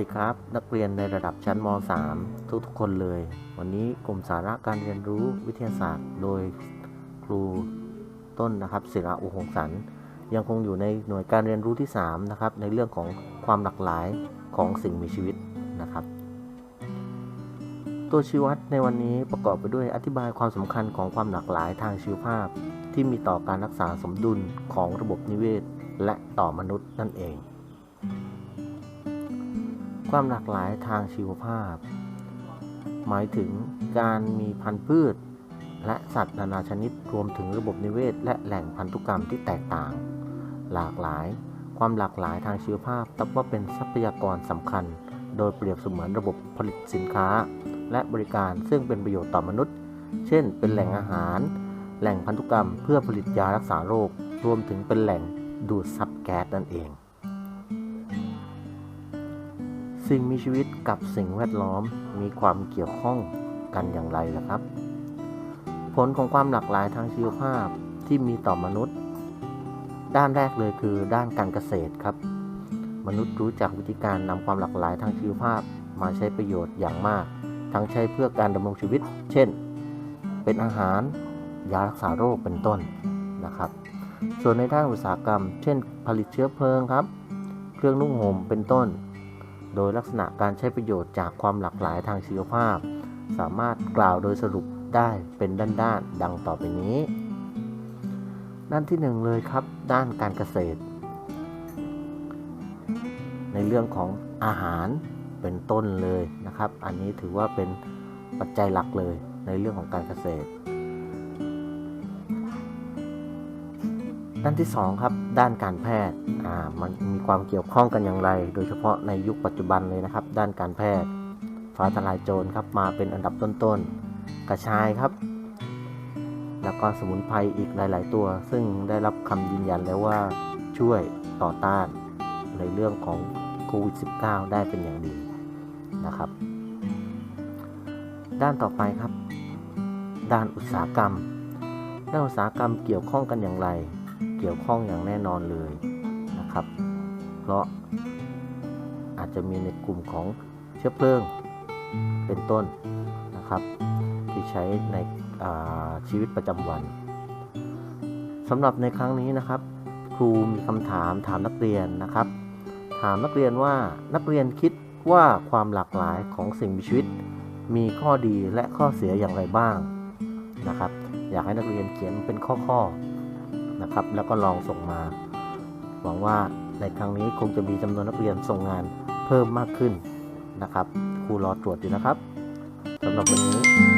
ดีครับ นักเรียนในระดับชั้นม .3 ทุกๆคนเลย วันนี้กลุ่มสาระการเรียนรู้วิทยาศาสตร์ โดยครูต้นนะครับศิระอุหงสัน ยังคงอยู่ในหน่วยการเรียนรู้ที่ 3 นะครับ ในเรื่องของความหลากหลายของสิ่งมีชีวิตนะครับ ตัวชี้วัดในวันนี้ประกอบไปด้วยอธิบายความสำคัญของความหลากหลายทางชีวภาพ ที่มีต่อการรักษาสมดุลของระบบนิเวศ และต่อมนุษย์นั่นเอง ความหลากหลายทางชีวภาพ หมายถึงการมีพันธุ์พืช และสัตว์นานาชนิดรวมถึงระบบนิเวศ และแหล่งพันธุกรรมที่แตกต่าง หลากหลาย ความหลากหลายทางชีวภาพนับว่าเป็นทรัพยากรสำคัญ โดยเปรียบเสมือนระบบผลิตสินค้า และบริการซึ่งเป็นประโยชน์ต่อมนุษย์ เช่น เป็นแหล่งอาหาร แหล่งพันธุกรรมเพื่อผลิตยารักษาโรครวมถึงเป็นแหล่งดูดซับแก๊สนั่นเอง สิ่งมีชีวิตกับสิ่งแวดล้อมมีความเกี่ยวข้องกันอย่างไรล่ะครับ ผลของความหลากหลายทางชีวภาพที่มีต่อมนุษย์ ด้านแรกเลยคือด้านการเกษตรครับ มนุษย์รู้จักวิธีการนำความหลากหลายทางชีวภาพมาใช้ประโยชน์อย่างมาก ทั้งใช้เพื่อการดำรงชีวิต เช่น เป็นอาหารยารักษาโรคเป็นต้นนะครับ ส่วนในด้านอุตสาหกรรม เช่น ผลิตเชื้อเพลิงครับ เครื่องนุ่งห่มเป็นต้น โดยลักษณะการใช้ประโยชน์จากความหลากหลายทางชีวภาพ สามารถกล่าวโดยสรุปได้เป็นด้านๆดังต่อไปนี้ ด้านที่หนึ่งเลยครับ ด้านการเกษตร ในเรื่องของอาหารเป็นต้นเลยนะครับ อันนี้ถือว่าเป็นปัจจัยหลักเลยในเรื่องของการเกษตร ด้านที่สองครับด้านการแพทย์อ่ามันมีความเกี่ยวข้องกันอย่างไร โดยเฉพาะในยุคปัจจุบันเลยนะครับ ด้านการแพทย์ฟ้าทลายโจรครับมาเป็นอันดับต้นๆ กระชายครับ แล้วก็สมุนไพรอีกหลาย ๆ ตัว ซึ่งได้รับคำยืนยันแล้วว่าช่วยต่อต้านในเรื่องของโควิด -19 ได้เป็นอย่างดีนะครับ ด้านต่อไปครับ ด้านอุตสาหกรรมด้านอุตสาหกรรมเกี่ยวข้องกันอย่างไร เกี่ยวข้องอย่างแน่นอนเลยนะครับ เพราะอาจจะมีในกลุ่มของเชื้อเพลิงเป็นต้นนะครับ ที่ใช้ในชีวิตประจำวันสำหรับในครั้งนี้นะครับ ครูมีคำถามถามนักเรียนนะครับ ถามนักเรียนว่านักเรียนคิดว่าความหลากหลายของสิ่งมีชีวิต มีข้อดีและข้อเสียอย่างไรบ้างนะครับ อยากให้นักเรียนเขียนเป็นข้อๆ นะครับ แล้วก็ลองส่งมา หวังว่าในครั้งนี้คงจะมีจำนวนนักเรียนส่งงานเพิ่มมากขึ้นนะครับครูรอตรวจอยู่นะครับสำหรับวันนี้